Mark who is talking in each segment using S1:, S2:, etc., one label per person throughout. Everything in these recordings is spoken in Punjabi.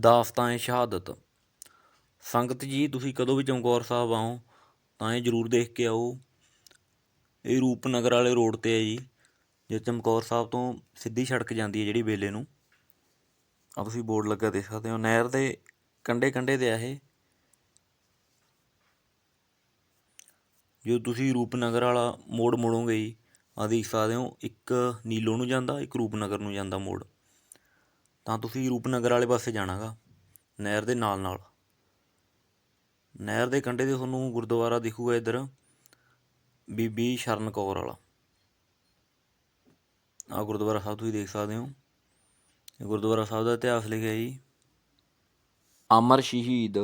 S1: ਦਾਸਤਾਨ ਸ਼ਹਾਦਤ। ਸੰਗਤ ਜੀ, ਤੁਸੀਂ ਕਦੋਂ ਵੀ ਚਮਕੌਰ ਸਾਹਿਬ ਆਓ, ਤਾਂ ਇਹ ਜ਼ਰੂਰ ਦੇਖ ਕੇ ਆਓ। ਇਹ ਰੂਪਨਗਰ ਵਾਲੇ ਰੋਡ ਤੇ ਹੈ ਜੀ, ਜੇ ਚਮਕੌਰ ਸਾਹਿਬ ਤੋਂ ਸਿੱਧੀ ਸੜਕ ਜਾਂਦੀ ਹੈ ਜਿਹੜੀ ਬੇਲੇ ਨੂੰ ਆ ਤੁਸੀਂ ਬੋਰਡ ਲੱਗਾ ਦੇਖ ਸਕਦੇ ਹੋ, ਨਹਿਰ ਦੇ ਕੰਢੇ ਕੰਢੇ ਤੇ ਆ ਇਹ। ਜੋ ਤੁਸੀਂ ਰੂਪਨਗਰ ਵਾਲਾ ਮੋੜ ਮੁੜੋਗੇ ਜੀ ਆ ਦੇਖ ਸਕਦੇ ਹੋ, ਇੱਕ ਨੀਲੋ ਨੂੰ ਜਾਂਦਾ, ਇੱਕ ਰੂਪਨਗਰ ਨੂੰ ਜਾਂਦਾ ਮੋੜ। ਤਾਂ ਤੁਸੀਂ ਰੂਪਨਗਰ ਵਾਲੇ ਪਾਸੇ ਜਾਣਾਗਾ, ਨਹਿਰ ਦੇ ਨਾਲ ਨਾਲ। ਨਹਿਰ ਦੇ ਕੰਢੇ ਤੇ ਤੁਹਾਨੂੰ ਗੁਰਦੁਆਰਾ ਦਿਖੂਗਾ ਇੱਧਰ, ਬੀਬੀ ਸ਼ਰਨ ਕੌਰ ਵਾਲਾ। ਆ ਗੁਰਦੁਆਰਾ ਸਾਹਿਬ ਤੁਸੀਂ ਦੇਖ ਸਕਦੇ ਹੋ। ਇਹ ਗੁਰਦੁਆਰਾ ਸਾਹਿਬ ਦਾ ਇਤਿਹਾਸ ਲਿਖਿਆ ਜੀ। ਅਮਰ ਸ਼ਹੀਦ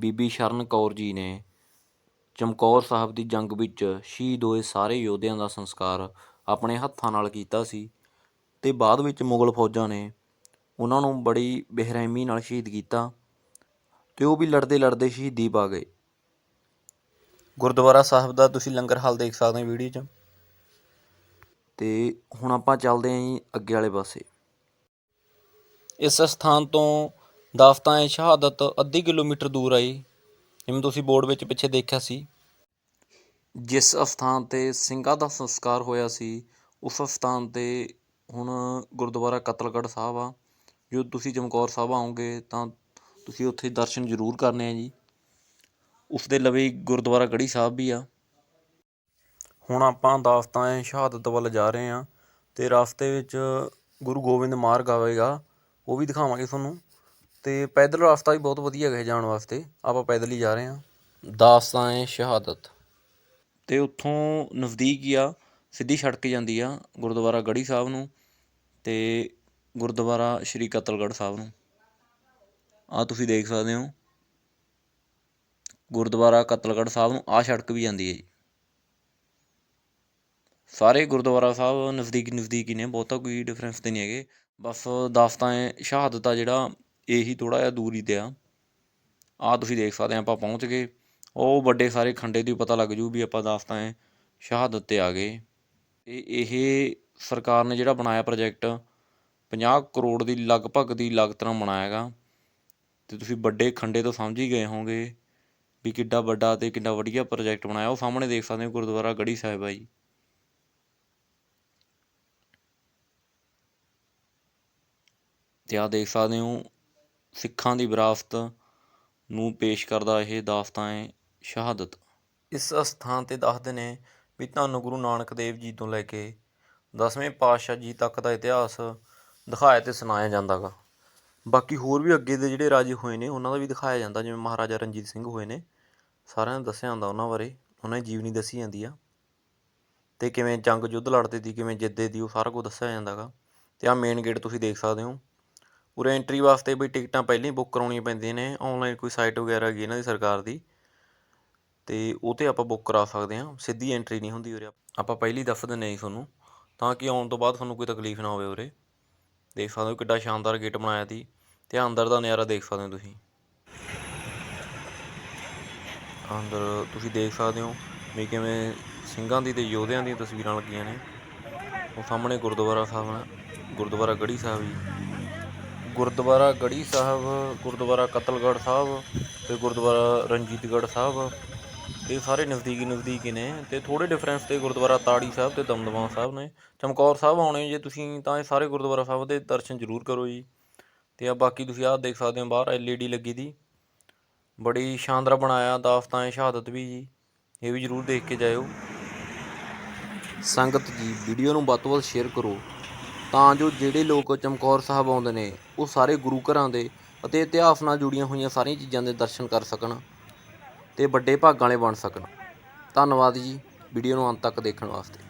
S1: ਬੀਬੀ ਸ਼ਰਨ ਕੌਰ ਜੀ ਨੇ ਚਮਕੌਰ ਸਾਹਿਬ ਦੀ ਜੰਗ ਵਿੱਚ ਸ਼ਹੀਦ ਹੋਏ ਸਾਰੇ ਯੋਧਿਆਂ ਦਾ ਸੰਸਕਾਰ ਆਪਣੇ ਹੱਥਾਂ ਨਾਲ ਕੀਤਾ ਸੀ ਤੇ ਬਾਅਦ ਵਿੱਚ ਮੁਗਲ ਫੌਜਾਂ ਨੇ ਉਹਨਾਂ ਨੂੰ ਬੜੀ ਬੇਰਹਿਮੀ ਨਾਲ ਸ਼ਹੀਦ ਕੀਤਾ ਤੇ ਉਹ ਵੀ ਲੜਦੇ ਲੜਦੇ ਸ਼ਹੀਦੀ ਪਾ ਗਏ। ਗੁਰਦੁਆਰਾ ਸਾਹਿਬ ਦਾ ਤੁਸੀਂ ਲੰਗਰ ਹਾਲ ਦੇਖ ਸਕਦੇ ਹੋ ਵੀਡੀਓ 'ਚ। ਤੇ ਹੁਣ ਆਪਾਂ ਚੱਲਦੇ ਆਂ ਜੀ ਅੱਗੇ ਵਾਲੇ ਪਾਸੇ। ਇਸ ਸਥਾਨ ਤੋਂ ਦਾਸਤਾਨ ਸ਼ਹਾਦਤ ਅੱਧੀ ਕਿਲੋਮੀਟਰ ਦੂਰ ਆਈ ਜਿਵੇਂ ਤੁਸੀਂ ਬੋਰਡ ਵਿੱਚ ਪਿੱਛੇ ਦੇਖਿਆ ਸੀ। ਜਿਸ ਸਥਾਨ ਤੇ ਸਿੰਘਾਂ ਦਾ ਸੰਸਕਾਰ ਹੋਇਆ ਸੀ, ਉਸ ਸਥਾਨ ਤੇ ਹੁਣ ਗੁਰਦੁਆਰਾ ਕਤਲਗੜ੍ਹ ਸਾਹਿਬ ਆ। ਜੋ ਤੁਸੀਂ ਚਮਕੌਰ ਸਾਹਿਬ ਆਓਗੇ ਤਾਂ ਤੁਸੀਂ ਉੱਥੇ ਦਰਸ਼ਨ ਜ਼ਰੂਰ ਕਰਨੇ ਆ ਜੀ। ਉਸ ਦੇ ਲਵੇ ਗੁਰਦੁਆਰਾ ਗੜੀ ਸਾਹਿਬ ਵੀ ਆ। ਹੁਣ ਆਪਾਂ ਦਾਸਤਾਂ ਏ ਸ਼ਹਾਦਤ ਵੱਲ ਜਾ ਰਹੇ ਹਾਂ ਤੇ ਰਸਤੇ ਵਿੱਚ ਗੁਰੂ ਗੋਬਿੰਦ ਮਾਰਗ ਆਵੇਗਾ, ਉਹ ਵੀ ਦਿਖਾਵਾਂਗੇ ਤੁਹਾਨੂੰ। ਤੇ ਪੈਦਲ ਰਸਤਾ ਵੀ ਬਹੁਤ ਵਧੀਆ ਹੈ ਜਾਣ ਵਾਸਤੇ, ਆਪਾਂ ਪੈਦਲ ਹੀ ਜਾ ਰਹੇ ਹਾਂ। ਏ ਸ਼ਹਾਦਤ। ਤੇ ਉੱਥੋਂ ਨਜ਼ਦੀਕ ਹੀ ਆ, ਸਿੱਧੀ ਸੜਕ ਜਾਂਦੀ ਆ ਗੁਰਦੁਆਰਾ ਗੜੀ ਸਾਹਿਬ ਨੂੰ। ਤੇ ਗੁਰਦੁਆਰਾ ਸ਼੍ਰੀ ਕਤਲਗੜ੍ਹ ਸਾਹਿਬ ਨੂੰ। ਆਹ ਤੁਸੀਂ ਦੇਖ ਸਕਦੇ ਹੋ। ਗੁਰਦੁਆਰਾ ਕਤਲਗੜ੍ਹ ਸਾਹਿਬ ਨੂੰ, ਆਹ ਸੜਕ ਵੀ ਜਾਂਦੀ ਹੈ ਜੀ। ਸਾਰੇ ਗੁਰਦੁਆਰਾ ਸਾਹਿਬ ਨਜ਼ਦੀਕ ਨਜ਼ਦੀਕ ਹੀ ਨੇ, ਬਹੁਤਾ ਕੋਈ ਡਿਫਰੈਂਸ ਤੇ ਨਹੀਂ ਹੈਗੇ। ਬਸ ਦਾਸਤਾਨ ਸ਼ਹਾਦਤ ਆ ਜਿਹੜਾ, ਇਹੀ ਥੋੜਾ ਜਿਹਾ ਦੂਰੀ ਤੇ ਆ। ਆ ਤੁਸੀਂ ਦੇਖ ਸਕਦੇ ਆ ਆਪਾਂ ਪਹੁੰਚ ਗਏ। ਉਹ ਵੱਡੇ ਸਾਰੇ ਖੰਡੇ ਦੀ ਪਤਾ ਲੱਗ ਜੂ ਵੀ ਆਪਾਂ ਦਾਸਤਾਨ ਸ਼ਹਾਦਤ ਤੇ ਆ ਗਏ। ਇਹ ਇਹ ਸਰਕਾਰ ਨੇ ਜਿਹੜਾ ਬਣਾਇਆ ਪ੍ਰੋਜੈਕਟ 50 ਕਰੋੜ ਦੀ ਲਗਭਗ ਦੀ ਲਾਗਤ ਨਾਲ ਬਣਾਇਆ ਗਾ ਤੇ ਤੁਸੀਂ ਵੱਡੇ ਖੰਡੇ ਤੋਂ ਸਮਝ ਹੀ ਗਏ ਹੋਵੋਗੇ ਵੀ ਕਿੱਡਾ ਵੱਡਾ ਤੇ ਕਿੱਡਾ ਵਧੀਆ ਪ੍ਰੋਜੈਕਟ ਬਣਾਇਆ। ਉਹ ਸਾਹਮਣੇ ਦੇਖ ਸਕਦੇ ਹੋ ਗੁਰਦੁਆਰਾ ਗੜੀ ਸਾਹਿਬ ਆ ਜੀ। ਤੇ ਆ ਦੇਖ ਸਕਦੇ ਹੋ ਸਿੱਖਾਂ ਦੀ ਵਿਰਾਸਤ ਨੂੰ ਪੇਸ਼ ਕਰਦਾ ਇਹ ਦਾਸਤਾਂ ਦਾਸਤਾਨ ਸ਼ਹਾਦਤ। ਇਸ ਸਥਾਨ ਤੇ ਦੱਸਦੇ ਨੇ ਵੀ ਤੁਹਾਨੂੰ ਗੁਰੂ ਨਾਨਕ ਦੇਵ ਜੀ ਤੋਂ ਲੈ ਕੇ ਦਸਵੇਂ ਪਾਤਸ਼ਾਹ ਜੀ ਤੱਕ ਦਾ ਇਤਿਹਾਸ ਦਿਖਾਇਆ ਤੇ ਸੁਣਾਇਆ ਜਾਂਦਾ ਗਾ ਬਾਕੀ ਹੋਰ ਵੀ ਅੱਗੇ ਦੇ ਜਿਹੜੇ ਰਾਜੇ ਹੋਏ ਨੇ, ਉਹਨਾਂ ਦਾ ਵੀ ਦਿਖਾਇਆ ਜਾਂਦਾ, ਜਿਵੇਂ ਮਹਾਰਾਜਾ ਰਣਜੀਤ ਸਿੰਘ ਹੋਏ ਨੇ। ਸਾਰਿਆਂ ਨੂੰ ਦੱਸਿਆ ਜਾਂਦਾ ਉਹਨਾਂ ਬਾਰੇ, ਉਹਨਾਂ ਦੀ ਜੀਵਨੀ ਦੱਸੀ ਜਾਂਦੀ ਆ। ਤੇ ਕਿਵੇਂ ਜੰਗ ਯੁੱਧ ਲੜਦੇ ਦੀ ਕਿਵੇਂ ਜਿੱਦੇ ਦੀ ਉਹ ਸਾਰਾ ਕੁਝ ਦੱਸਿਆ ਜਾਂਦਾਗਾ। ਤੇ ਆ ਮੇਨ ਗੇਟ ਤੁਸੀਂ ਦੇਖ ਸਕਦੇ ਹੋ। ਉਰੇ ਐਂਟਰੀ ਵਾਸਤੇ ਵੀ ਟਿਕਟਾਂ ਪਹਿਲਾਂ ਹੀ ਬੁੱਕ ਕਰਾਉਣੀਆਂ ਪੈਂਦੀਆਂ ਨੇ ਆਨਲਾਈਨ ਕੋਈ ਸਾਈਟ ਵਗੈਰਾ ਹੈਗੀ ਇਹਨਾਂ ਦੀ ਸਰਕਾਰ ਦੀ। ਤੇ ਉਹ 'ਤੇ ਆਪਾਂ ਬੁੱਕ ਕਰਾ ਸਕਦੇ ਹਾਂ, ਸਿੱਧੀ ਐਂਟਰੀ ਨਹੀਂ ਹੁੰਦੀ ਉਰੇ। ਆਪਾਂ ਪਹਿਲੀ ਦੱਸ ਦਿੰਦੇ ਹਾਂ ਤੁਹਾਨੂੰ, ਤਾਂ ਕਿ ਆਉਣ ਤੋਂ ਬਾਅਦ ਤੁਹਾਨੂੰ ਕੋਈ ਤਕਲੀਫ ਨਾ ਹੋਵੇ ਉਰੇ। ਦੇਖ ਸਕਦੇ ਹੋ ਕਿੱਡਾ ਸ਼ਾਨਦਾਰ ਗੇਟ ਬਣਾਇਆ ਸੀ ਤੇ ਅੰਦਰ ਦਾ ਨਜ਼ਾਰਾ ਦੇਖ ਸਕਦੇ ਹੋ ਤੁਸੀਂ। ਅੰਦਰ ਤੁਸੀਂ ਦੇਖ ਸਕਦੇ ਹੋ ਵੀ ਕਿਵੇਂ ਸਿੰਘਾਂ ਦੀ ਤੇ ਯੋਧਿਆਂ ਦੀਆਂ ਤਸਵੀਰਾਂ ਲੱਗੀਆਂ ਨੇ। ਉਹ ਸਾਹਮਣੇ ਗੁਰਦੁਆਰਾ ਸਾਹਿਬ ਹੈ, ਗੁਰਦੁਆਰਾ ਗੜੀ ਸਾਹਿਬ ਜੀ। ਗੁਰਦੁਆਰਾ ਗੜੀ ਸਾਹਿਬ, ਗੁਰਦੁਆਰਾ ਕਤਲਗੜ੍ਹ ਸਾਹਿਬ ਤੇ ਗੁਰਦੁਆਰਾ ਰਣਜੀਤਗੜ੍ਹ ਸਾਹਿਬ। ਇਹ ਸਾਰੇ ਨਜ਼ਦੀਕੀ ਨਜ਼ਦੀਕੀ ਨੇ ਤੇ ਥੋੜੇ ਡਿਫਰੈਂਸ ਤੇ ਗੁਰਦੁਆਰਾ ਤਾੜੀ ਸਾਹਿਬ ਤੇ ਦਮਦਮਾ ਸਾਹਿਬ ਨੇ। ਚਮਕੌਰ ਸਾਹਿਬ ਆਉਣੇ ਜੇ ਤੁਸੀਂ, ਤਾਂ ਇਹ ਸਾਰੇ ਗੁਰਦੁਆਰਾ ਸਾਹਿਬ ਦੇ ਦਰਸ਼ਨ ਜ਼ਰੂਰ ਕਰੋ ਜੀ। ਤੇ ਆ ਬਾਕੀ ਤੁਸੀਂ ਆਹ ਦੇਖ ਸਕਦੇ ਹੋ ਬਾਹਰ, ਐਲਈਡੀ ਲੱਗੀ ਦੀ। ਬੜੀ ਸ਼ਾਨਦਾਰ ਬਣਾਇਆ ਦਾਸਤਾਂ ਦਾਸਤਾਨ ਸ਼ਹਾਦਤ ਵੀ ਜੀ। ਇਹ ਵੀ ਜ਼ਰੂਰ ਦੇਖ ਕੇ ਜਾਇਓ। ਸੰਗਤ ਜੀ, ਵੀਡੀਓ ਨੂੰ ਵੱਧ ਤੋਂ ਵੱਧ ਸ਼ੇਅਰ ਕਰੋ। ਤਾਂ ਜੋ ਜਿਹੜੇ ਲੋਕ ਚਮਕੌਰ ਸਾਹਿਬ ਆਉਂਦੇ ਨੇ, ਉਹ ਸਾਰੇ ਗੁਰੂ ਘਰਾਂ ਦੇ ਅਤੇ ਇਤਿਹਾਸ ਨਾਲ ਜੁੜੀਆਂ ਹੋਈਆਂ ਸਾਰੀਆਂ ਚੀਜ਼ਾਂ ਦੇ ਦਰਸ਼ਨ ਕਰ ਸਕਣ। ਤੇ ਵੱਡੇ ਭਾਗਾਂ ਵਾਲੇ ਬਣ ਸਕਣ। ਧੰਨਵਾਦ ਜੀ ਵੀਡੀਓ ਨੂੰ ਅੰਤ ਤੱਕ ਦੇਖਣ ਵਾਸਤੇ।